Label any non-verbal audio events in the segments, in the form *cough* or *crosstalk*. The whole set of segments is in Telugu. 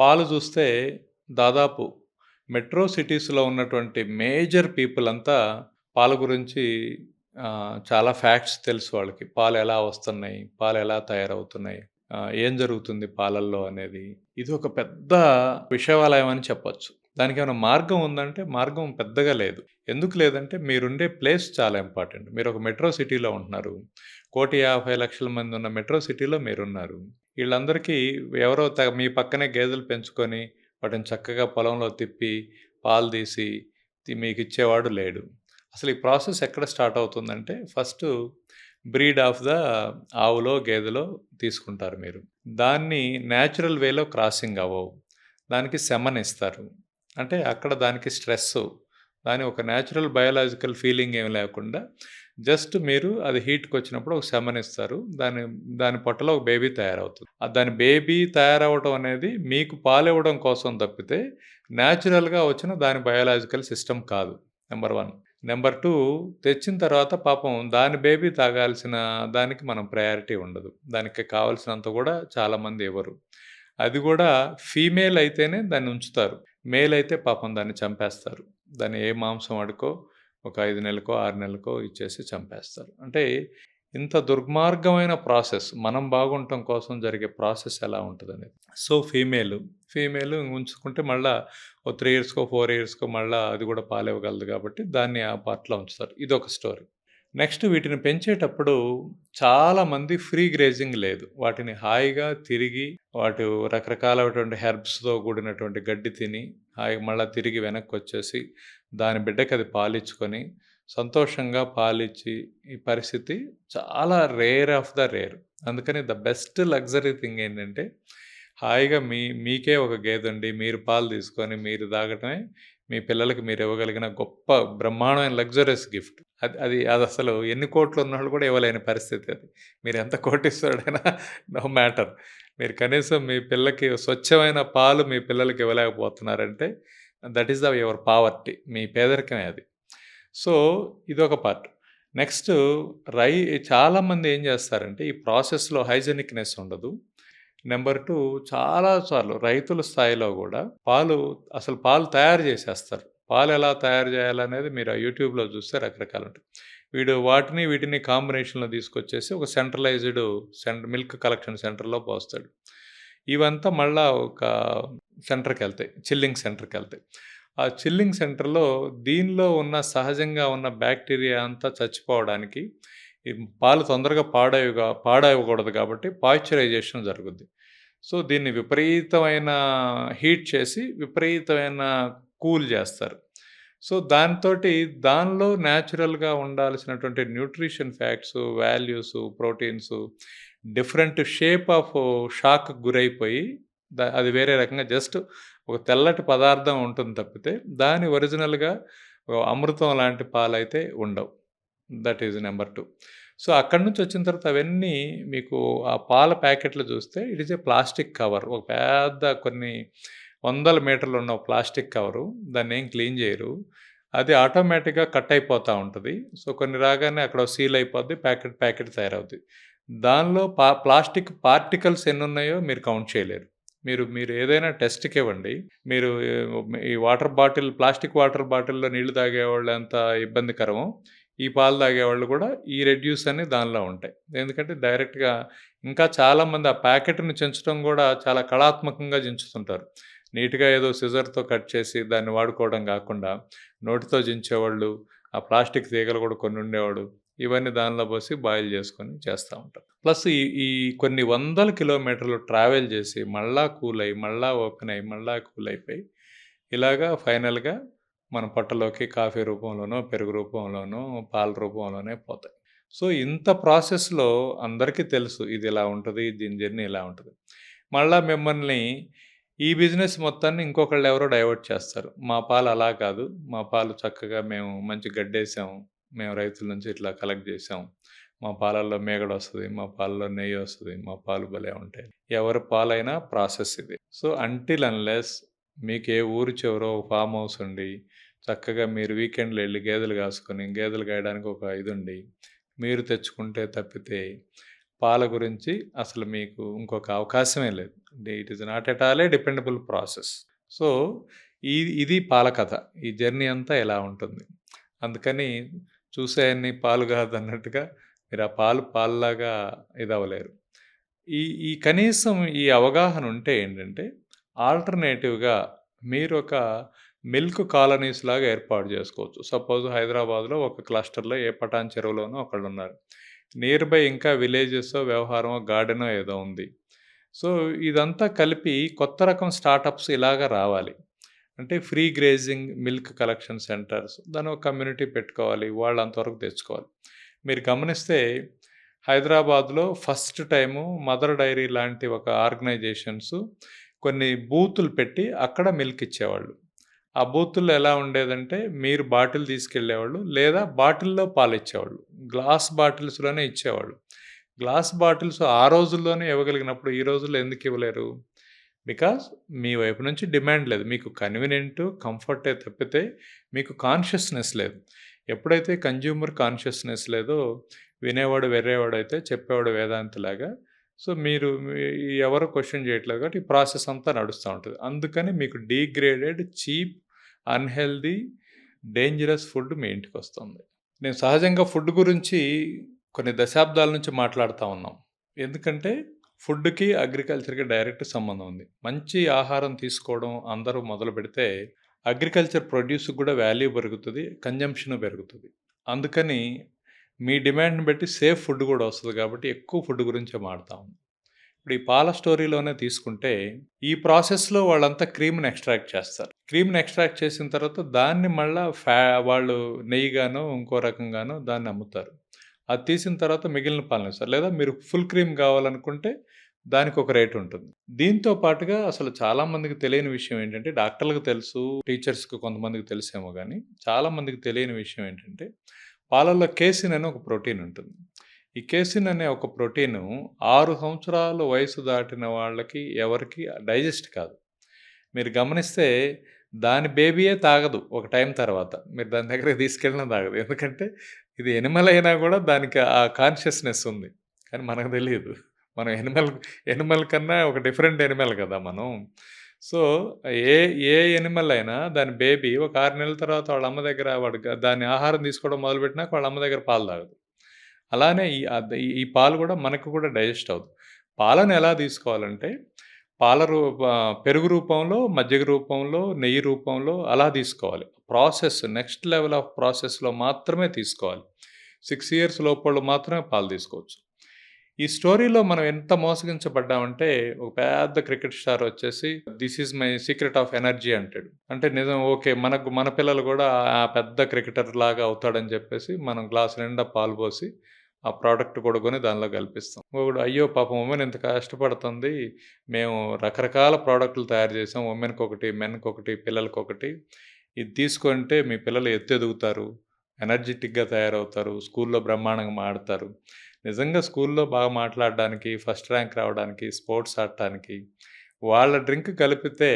పాలు చూస్తే దాదాపు మెట్రో సిటీస్‌లో ఉన్నటువంటి మేజర్ పీపుల్ అంతా పాల గురించి చాలా ఫ్యాక్ట్స్ తెలుసు వాళ్ళకి. పాలు ఎలా వస్తున్నాయి? పాలు ఎలా తయారవుతున్నాయి? ఏం జరుగుతుంది పాలల్లో అనేది. ఇది ఒక పెద్ద విషయాలయం అని చెప్పొచ్చు. దానికేమైనా మార్గం ఉందంటే మార్గం పెద్దగా లేదు. ఎందుకు లేదంటే మీరుండే ప్లేస్ చాలా ఇంపార్టెంట్. మీరు ఒక మెట్రో సిటీలో ఉంటున్నారు. కోటి యాభై లక్షల మంది ఉన్న మెట్రో సిటీలో మీరున్నారు. వీళ్ళందరికీ ఎవరో త మీ పక్కనే గేదెలు పెంచుకొని, వాటిని చక్కగా పొలంలో తిప్పి, పాలు తీసి, మీకు ఇచ్చేవాడు లేడు. అసలు ఈ ప్రాసెస్ ఎక్కడ స్టార్ట్ అవుతుందంటే ఫస్ట్ బ్రీడ్ ఆఫ్ ద ఆవులో, గేదెలో తీసుకుంటారు మీరు. దాన్ని న్యాచురల్ వేలో క్రాసింగ్ అవ్వవు. దానికి సెమన్ ఇస్తారు. అంటే అక్కడ దానికి స్ట్రెస్ దాని ఒక న్యాచురల్ బయోలాజికల్ ఫీలింగ్ ఏమి లేకుండా జస్ట్ మీరు అది హీట్‌కొచ్చినప్పుడు ఒక శమనిస్తారు ఇస్తారు. దాని దాని పొట్టలో ఒక బేబీ తయారవుతుంది. దాని బేబీ తయారవ్వటం అనేది మీకు పాలివ్వడం కోసం తప్పితే న్యాచురల్‌గా వచ్చిన దాని బయాలజికల్ సిస్టమ్ కాదు. నెంబర్ వన్ నెంబర్ టూ తెచ్చిన తర్వాత పాపం దాని బేబీ తాగాల్సిన దానికి మనం ప్రయారిటీ ఉండదు. దానికి కావాల్సినంత కూడా చాలామంది ఇవ్వరు. అది కూడా ఫీమేల్ అయితేనే దాన్ని ఉంచుతారు. మేల్ అయితే పాపం దాన్ని చంపేస్తారు. దాన్ని ఏ మాంసం అడుకో ఒక ఐదు నెలలకో, ఆరు నెలలకో ఇచ్చేసి చంపేస్తారు. అంటే ఇంత దుర్మార్గమైన ప్రాసెస్ మనం బాగుండటం కోసం జరిగే ప్రాసెస్ ఎలా ఉంటదనేది. సో, ఫీమేలు, ఫీమేలు ఉంచుకుంటే మళ్ళా ఓ త్రీ ఇయర్స్‌కో, ఫోర్ ఇయర్స్‌కో మళ్ళా అది కూడా పాలివ్వగలదు కాబట్టి దాన్ని ఆ పార్ట్‌లో ఉంచుతారు. ఇది ఒక స్టోరీ. నెక్స్ట్ వీటిని పెంచేటప్పుడు చాలామంది ఫ్రీ గ్రేజింగ్ లేదు. వాటిని హాయిగా తిరిగి వాటి రకరకాలైనటువంటి హెర్బ్స్‌తో కూడినటువంటి గడ్డి తిని, హాయిగా మళ్ళీ తిరిగి వెనక్కొచ్చేసి, దాని బిడ్డకి అది పాలిచ్చుకొని, సంతోషంగా పాలిచ్చి ఈ పరిస్థితి చాలా రేర్ ఆఫ్ ద రేర్. అందుకని ద బెస్ట్ లగ్జరీ థింగ్ ఏంటంటే హాయిగా మీ మీకే ఒక గేదుండి, మీరు పాలు తీసుకొని మీరు తాగటమే మీ పిల్లలకి మీరు ఇవ్వగలిగిన గొప్ప బ్రహ్మాండమైన లగ్జరియస్ గిఫ్ట్. అది అది అది అసలు ఎన్ని కోట్లు ఉన్నోళ్ళు కూడా ఇవ్వలేని పరిస్థితి అది. మీరు ఎంత కోటిస్తాడైనా *laughs* నో మ్యాటర్. మీరు కనీసం మీ పిల్లకి స్వచ్ఛమైన పాలు మీ పిల్లలకి ఇవ్వలేకపోతున్నారంటే that is the your poverty. మీ పేదరికమే అది. సో, ఇదొక పార్ట్. నెక్స్ట్ రై చాలామంది ఏం చేస్తారంటే ఈ ప్రాసెస్‌లో హైజెనిక్నెస్ ఉండదు. నెంబర్ టూ చాలా సార్లు రైతుల స్థాయిలో కూడా పాలు అసలు పాలు తయారు చేసేస్తారు. పాలు ఎలా తయారు చేయాలనేది మీరు ఆ యూట్యూబ్‌లో చూస్తే రకరకాలుంటాయి. వీడు వాటిని, వీటిని కాంబినేషన్‌లో తీసుకొచ్చేసి ఒక సెంట్రలైజ్డ్ సెంట్ మిల్క్ కలెక్షన్ సెంటర్‌లో పోస్తాడు. ఇవంతా మళ్ళా ఒక సెంటర్కి వెళ్తాయి చిల్లింగ్ సెంటర్కి వెళ్తాయి ఆ చిల్లింగ్ సెంటర్‌లో దీనిలో ఉన్న సహజంగా ఉన్న బ్యాక్టీరియా అంతా చచ్చిపోవడానికి పాలు తొందరగా పాడవగా పాడవకూడదు కాబట్టి పాయిశ్చరైజేషన్ జరుగుద్ది. సో, దీన్ని విపరీతమైన హీట్ చేసి విపరీతమైన కూల్ చేస్తారు. సో, దానితోటి దానిలో న్యాచురల్‌గా ఉండాల్సినటువంటి nutrition facts, values, proteins different shape of shock గురైపోయి అది వేరే రకంగా జస్ట్ ఒక తెల్లటి పదార్థం ఉంటుంది తప్పితే దాని ఒరిజినల్‌గా అమృతం లాంటి పాలైతే ఉండవు. That is number two so, అక్కడి నుంచి వచ్చిన తర్వాత అవన్నీ మీకు ఆ పాల ప్యాకెట్లు చూస్తే it is a plastic cover. ఒక పెద్ద కొన్ని వందల మీటర్లు ఉన్న ప్లాస్టిక్ కవరు. దాన్ని ఏం క్లీన్ చేయరు. అది ఆటోమేటిక్‌గా కట్ అయిపోతూ ఉంటుంది సో, కొన్ని రాగానే అక్కడ సీల్ అయిపోద్ది. ప్యాకెట్, ప్యాకెట్ తయారవుతుంది దానిలో పా ప్లాస్టిక్ పార్టికల్స్ ఎన్ని ఉన్నాయో మీరు కౌంట్ చేయలేరు. మీరు మీరు ఏదైనా టెస్ట్కి ఇవ్వండి మీరు ఈ వాటర్ బాటిల్ ప్లాస్టిక్ వాటర్ బాటిల్‌లో నీళ్ళు తాగేవాళ్ళు ఎంత ఇబ్బందికరమో, ఈ పాలు తాగేవాళ్ళు కూడా ఈ రెడ్యూస్ అని దానిలో ఉంటాయి. ఎందుకంటే డైరెక్ట్‌గా ఇంకా చాలామంది ఆ ప్యాకెట్‌ని చెంచడం కూడా చాలా కళాత్మకంగా చించుతుంటారు. నీట్‌గా ఏదో సిజర్‌తో కట్ చేసి దాన్ని వాడుకోవడం కాకుండా నోటితో చించేవాళ్ళు, ఆ ప్లాస్టిక్ తీగలు కూడా కొన్ని ఉండేవాడు. ఇవన్నీ దానిలో పోసి బాయిల్ చేసుకొని చేస్తూ ఉంటారు. ప్లస్ ఈ ఈ కొన్ని వందల కిలోమీటర్లు ట్రావెల్ చేసి మళ్ళా కూల్ అయ్యి, మళ్ళా ఓపెన్ అయ్యి, మళ్ళా కూల్ అయిపోయి ఇలాగా ఫైనల్‌గా మన పొట్టలోకి కాఫీ రూపంలోనో, పెరుగు రూపంలోనో, పాల రూపంలోనే పోతాయి. సో, ఇంత ప్రాసెస్‌లో అందరికీ తెలుసు ఇది ఇలా ఉంటుంది దీని జర్నీ ఇలా ఉంటుంది మళ్ళా మిమ్మల్ని ఈ బిజినెస్ మొత్తాన్ని ఇంకొకళ్ళు ఎవరో డైవర్ట్ చేస్తారు. మా పాలు అలా కాదు. మా పాలు చక్కగా మేము మంచి గడ్డేసాము మేము రైతుల నుంచి ఇట్లా కలెక్ట్ చేసాం. మా పాలల్లో మీగడొస్తది. మా పాలలో వస్తుంది మా పాలు భలే ఉంటాయి. ఎవరి పాలైనా ప్రాసెస్ ఇది. సో, అంటిల్ అన్‌లెస్ మీకు ఏ ఊరు చివరో ఫామ్ హౌస్ ఉండి, చక్కగా మీరు వీకెండ్‌లో వెళ్ళి గేదెలు కాసుకొని, గేదెలు కాయడానికి ఒక ఇదుండి, మీరు తెచ్చుకుంటే తప్పితే పాల గురించి అసలు మీకు ఇంకొక అవకాశమే లేదు. It is not at all a dependable process. So, ఈ ఇది పాల కథ. ఈ జర్నీ అంతా ఎలా ఉంటుంది. అందుకని చూసేయన్ని పాలు కాదన్నట్టుగా మీరు ఆ పాలు పాలులాగా ఇదవ్వలేరు. ఈ ఈ కనీసం ఈ అవగాహన ఉంటే ఏంటంటే, ఆల్టర్‌నేటివ్‌గా మీరు ఒక మిల్క్ కాలనీస్ లాగా ఏర్పాటు చేసుకోవచ్చు. సపోజ్ హైదరాబాద్‌లో ఒక క్లస్టర్‌లో ఏ పటాన్ చెరువులోనో ఒకళ్ళున్నారు. నియర్ బై ఇంకా విలేజెసో, వ్యవహారమో, గార్డెనో ఏదో ఉంది. సో, ఇదంతా కలిపి కొత్త రకం స్టార్టప్స్ ఇలాగా రావాలి. అంటే free grazing milk collection centres దాని ఒక కమ్యూనిటీ పెట్టుకోవాలి. వాళ్ళు అంతవరకు తెచ్చుకోవాలి. మీరు గమనిస్తే హైదరాబాద్‌లో ఫస్ట్ టైము మదర్ డైరీ లాంటి ఒక ఆర్గనైజేషన్స్ కొన్ని బూతులు పెట్టి అక్కడ మిల్క్ ఇచ్చేవాళ్ళు. ఆ బూతుల్లో ఎలా ఉండేదంటే మీరు బాటిల్ తీసుకెళ్ళేవాళ్ళు లేదా బాటిల్‌లో పాలిచ్చేవాళ్ళు. గ్లాస్ బాటిల్స్‌లోనే ఇచ్చేవాళ్ళు. గ్లాస్ బాటిల్స్ ఆ రోజుల్లోనే ఇవ్వగలిగినప్పుడు ఈ రోజుల్లో ఎందుకు ఇవ్వలేరు? బికాజ్ మీ వైపు నుంచి డిమాండ్ లేదు. మీకు కన్వీనియంట్, కంఫర్టే తప్పితే మీకు కాన్షియస్‌నెస్ లేదు. ఎప్పుడైతే కన్జ్యూమర్ కాన్షియస్‌నెస్ లేదో వినేవాడు వెర్రేవాడైతే చెప్పేవాడు వేదాంతిలాగా. సో, మీరు ఎవరు క్వశ్చన్ చేయట్లేదు కాబట్టి ఈ ప్రాసెస్ అంతా నడుస్తూ ఉంటుంది అందుకని మీకు degraded, cheap, unhealthy dangerous food మీ ఇంటికొస్తుంది. నేను సహజంగా ఫుడ్ గురించి కొన్ని దశాబ్దాల నుంచి మాట్లాడుతూ ఉన్నాం. ఎందుకంటే ఫుడ్‌కి, అగ్రికల్చర్‌కి డైరెక్ట్ సంబంధం ఉంది. మంచి ఆహారం తీసుకోవడం అందరూ మొదలుపెడితే అగ్రికల్చర్ ప్రొడ్యూస్‌కి కూడా వాల్యూ పెరుగుతుంది కన్జంప్షన్ పెరుగుతుంది అందుకని మీ డిమాండ్‌ని బట్టి సేఫ్ ఫుడ్ కూడా వస్తుంది కాబట్టి ఎక్కువ ఫుడ్ గురించే మాడతాం. ఇప్పుడు ఈ పాల స్టోరీలోనే తీసుకుంటే ఈ ప్రాసెస్‌లో వాళ్ళంతా క్రీమ్‌ని ఎక్స్ట్రాక్ట్ చేస్తారు. క్రీమ్‌ని ఎక్స్ట్రాక్ట్ చేసిన తర్వాత దాన్ని మళ్ళీ ఫ్యా వాళ్ళు నెయ్యిగానో, ఇంకో రకంగానో దాన్ని అమ్ముతారు. అది తీసిన తర్వాత మిగిలిన పాలనేస్తారు. లేదా మీరు ఫుల్ క్రీమ్ కావాలనుకుంటే దానికి ఒక రేట్ ఉంటుంది. దీంతో పాటుగా అసలు చాలామందికి తెలియని విషయం ఏంటంటే డాక్టర్‌లకు తెలుసు, టీచర్స్‌కి కొంతమందికి తెలుసేమో కానీ చాలామందికి తెలియని విషయం ఏంటంటే పాలల్లో కేసిన్ అనే ఒక ప్రోటీన్ ఉంటుంది. ఈ కేసిన్ అనే ఒక ప్రోటీను 6 సంవత్సరాల వయసు దాటిన వాళ్ళకి ఎవరికి డైజెస్ట్ కాదు. మీరు గమనిస్తే దాని బేబీయే తాగదు ఒక టైం తర్వాత. మీరు దాని దగ్గరికి తీసుకెళ్ళినా తాగదు. ఎందుకంటే ఇది ఎనిమల్ అయినా కూడా దానికి ఆ కాన్షియస్‌నెస్ ఉంది. కానీ మనకు తెలియదు మనం ఎనిమల్ ఎనిమల్ కన్నా ఒక డిఫరెంట్ ఎనిమల్ కదా మనం. సో, ఏ ఏ ఎనిమల్ అయినా దాని బేబీ ఒక ఆరు నెలల తర్వాత వాళ్ళ అమ్మ దగ్గర వాడు దాని ఆహారం తీసుకోవడం మొదలుపెట్టినాక వాళ్ళ అమ్మ దగ్గర పాలు తాగదు. అలానే ఈ ఈ పాలు కూడా మనకు కూడా డైజెస్ట్ అవుతుంది పాలను ఎలా తీసుకోవాలంటే పాల రూ పెరుగు రూపంలో, మజ్జిగ రూపంలో, నెయ్యి రూపంలో అలా తీసుకోవాలి. ప్రాసెస్ నెక్స్ట్ లెవెల్ ఆఫ్ ప్రాసెస్‌లో మాత్రమే తీసుకోవాలి. సిక్స్ ఇయర్స్ లోపల మాత్రమే పాలు తీసుకోవచ్చు. ఈ స్టోరీలో మనం ఎంత మోసగించబడ్డామంటే ఒక పెద్ద క్రికెట్ స్టార్ వచ్చేసి this is my secret of energy అంటాడు. అంటే నిజం ఓకే. మనకు మన పిల్లలు కూడా ఆ పెద్ద క్రికెటర్ లాగా అవుతాడని చెప్పేసి మనం గ్లాస్ నిండా పాలు పోసి ఆ ప్రోడక్ట్ కొడుకొని దానిలో కల్పిస్తాం. ఒకడు అయ్యో! పాపం ఉమెన్ ఇంత కష్టపడుతుంది. మేము రకరకాల ప్రోడక్ట్‌లు తయారు చేసాం. ఉమెన్కి ఒకటి మెన్‌కొకటి, పిల్లలకొకటి. ఇది తీసుకుంటే మీ పిల్లలు ఎత్తెదుగుతారు. ఎనర్జెటిక్గా తయారవుతారు. స్కూల్‌లో బ్రహ్మాండంగా ఆడతారు. నిజంగా స్కూల్‌లో బాగా మాట్లాడడానికి, ఫస్ట్ ర్యాంక్ రావడానికి, స్పోర్ట్స్ ఆడటానికి వాళ్ళ డ్రింక్ కలిపితే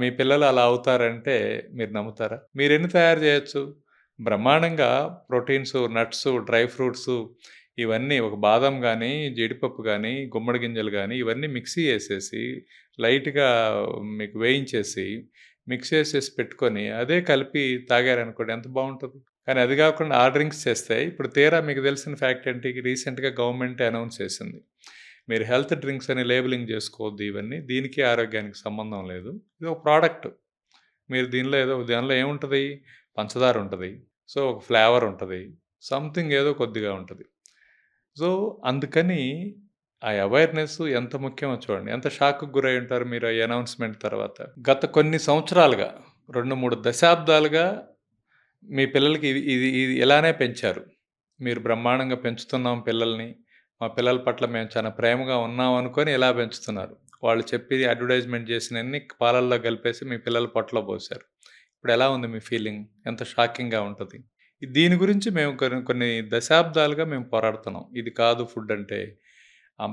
మీ పిల్లలు అలా అవుతారంటే మీరు నమ్ముతారా? మీరెన్ని తయారు చేయొచ్చు? బ్రహ్మాండంగా ప్రోటీన్స్, నట్స్, డ్రై ఫ్రూట్స్ ఇవన్నీ ఒక బాదం కానీ జీడిపప్పు కానీ గుమ్మడి గింజలు కానీ ఇవన్నీ మిక్సీ వేసేసి లైట్‌గా మీకు వేయించేసి మిక్స్ చేసేసి పెట్టుకొని అదే కలిపి తాగారనుకోండి ఎంత బాగుంటుంది కానీ అది కాకుండా ఆ డ్రింక్స్ చేస్తే ఇప్పుడు తీరా మీకు తెలిసిన ఫ్యాక్ట్ ఏంటి? రీసెంట్‌గా గవర్నమెంట్ అనౌన్స్ చేసింది. మీరు హెల్త్ డ్రింక్స్ అని లేబులింగ్ చేసుకోవద్దు ఇవన్నీ. దీనికి ఆరోగ్యానికి సంబంధం లేదు. ఇది ఒక ప్రోడక్ట్. మీరు దీనిలో ఏదో దానిలో ఏముంటది? పంచదార ఉంటుంది సో, ఒక ఫ్లేవర్ ఉంటుంది సంథింగ్ ఏదో కొద్దిగా ఉంటుంది సో, అందుకని ఆ అవేర్‌నెస్ ఎంత ముఖ్యమో చూడండి. ఎంత షాక్కు గురై ఉంటారు మీరు ఈ అనౌన్స్‌మెంట్ తర్వాత. గత కొన్ని సంవత్సరాలుగా 2, 3 దశాబ్దాలుగా మీ పిల్లలకి ఇది ఇది ఇది ఇలానే పెంచారు. మీరు బ్రహ్మాండంగా పెంచుతున్నాం పిల్లల్ని. మా పిల్లల పట్ల మేము చాలా ప్రేమగా ఉన్నాం అనుకొని ఇలా పెంచుతున్నారు. వాళ్ళు చెప్పి అడ్వర్టైజ్‌మెంట్ చేసినన్ని పాలల్లో కలిపేసి మీ పిల్లల పొట్టలో పోశారు. ఇప్పుడు ఎలా ఉంది మీ ఫీలింగ్? ఎంత షాకింగ్‌గా ఉంటుంది దీని గురించి మేము కొన్ని కొన్ని దశాబ్దాలుగా మేము పోరాడుతున్నాం. ఇది కాదు ఫుడ్ అంటే.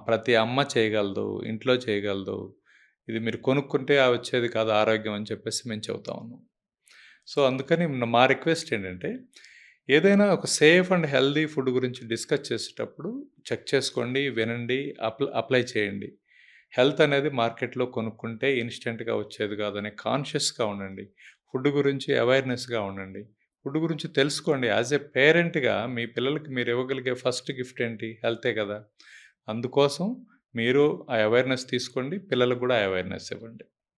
ప్రతి అమ్మ చేయగలదు. ఇంట్లో చేయగలదు. ఇది మీరు కొనుక్కుంటే వచ్చేది కాదు ఆరోగ్యం అని చెప్పేసి మేము చెబుతా ఉన్నాం. సో, అందుకని మా రిక్వెస్ట్ ఏంటంటే ఏదైనా ఒక సేఫ్ అండ్ హెల్తీ ఫుడ్ గురించి డిస్కస్ చేసేటప్పుడు చెక్ చేసుకోండి, వినండి, అప్ల అప్లై చేయండి. హెల్త్ అనేది మార్కెట్‌లో కొనుక్కుంటే ఇన్స్టెంట్గా వచ్చేది కాదని కాన్షియస్‌గా ఉండండి. ఫుడ్ గురించి అవేర్‌నెస్‌గా ఉండండి. ఫుడ్ గురించి తెలుసుకోండి. యాజ్ ఎ పేరెంట్‌గా మీ పిల్లలకి మీరు ఇవ్వగలిగే ఫస్ట్ గిఫ్ట్ ఏంటి? హెల్తే కదా! అందుకోసం మీరు ఆ అవేర్‌నెస్ తీసుకోండి. పిల్లలకు కూడా అవేర్‌నెస్ ఇవ్వండి.